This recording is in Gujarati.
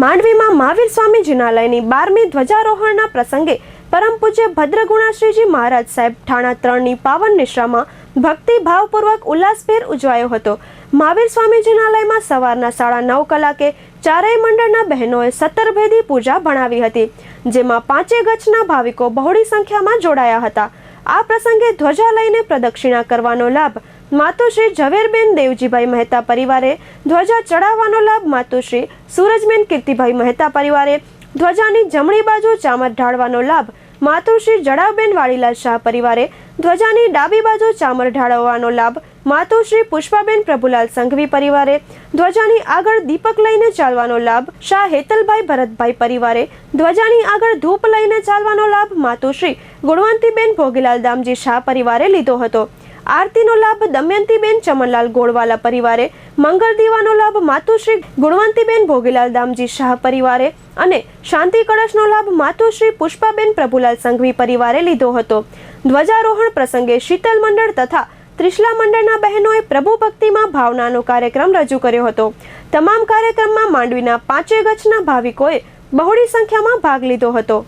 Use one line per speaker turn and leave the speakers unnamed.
માંડવીમાં મહાવીર સ્વામી જિનાલયની બારમી ધ્વજારોહણના પ્રસંગે પરમ પૂજ્ય ભદ્રગુણાશ્રીજી મહારાજ સાહેબ ઠાણા ત્રણની પાવન નિશ્રામાં ભક્તિ ભાવપૂર્વક ઉલ્લાસભેર ઉજવાયો હતો. મહાવીર સ્વામી જિનાલયમાં સવારના સાડા નવ કલાકે ચારેય મંડળના બહેનોએ સત્તરભેદી પૂજા ભણાવી હતી, જેમાં પાંચે ગચ્છના ભાવિકો બહોળી સંખ્યામાં જોડાયા હતા. આ પ્રસંગે ધ્વજા લઈને પ્રદક્ષિણા કરવાનો લાભ માતુશ્રી ઝવેરબેન દેવજીભાઈ મહેતા પરિવારે ધ્વજા ચડાવવાનો લાભ માતુશ્રી સૂરજબેન કીર્તિભાઈ મહેતા પરિવારે ધ્વજાની જમણી બાજુ ચામર ઢાળવાનો લાભ માતુશ્રી જડાવબેન વાડીલાલ શાહ પરિવારે ધ્વજાની ડાબી બાજુ ચામર ઢાળવવાનો લાભ માતુશ્રી પુષ્પાબેન પ્રભુલાલ સંઘવી પરિવારે ધ્વજાની આગળ દીપક લઈને ચાલવાનો લાભ શાહ હેતલભાઈ ભરતભાઈ પરિવારે ધ્વજાની આગળ ધૂપ લઈને ચાલવાનો લાભ માતુશ્રી ગુણવંતીબેન ભોગીલાલ દામજી શાહ પરિવારે લીધો હતો. આરતીનો લાભ દમયંતીબેન ચમનલાલ ગોળવાલા પરિવારે, મંગળ દીવાનો લાભ માતુશ્રી ગુણવંતીબેન ભોગીલાલ દામજી શાહ પરિવારે અને શાંતિ કળશનો લાભ માતુશ્રી પુષ્પાબેન પ્રભુલાલ સંઘવી પરિવારે લીધો હતો. ધ્વજારોહણ પ્રસંગે શીતલ મંડળ તથા ત્રિશલા મંડળના બહેનોએ પ્રભુ ભક્તિમાં ભાવનાનો કાર્યક્રમ રજૂ કર્યો હતો. તમામ કાર્યક્રમમાં માંડવીના પાંચે ગચ્છના ભાવિકોએ બહોળી સંખ્યામાં ભાગ લીધો હતો.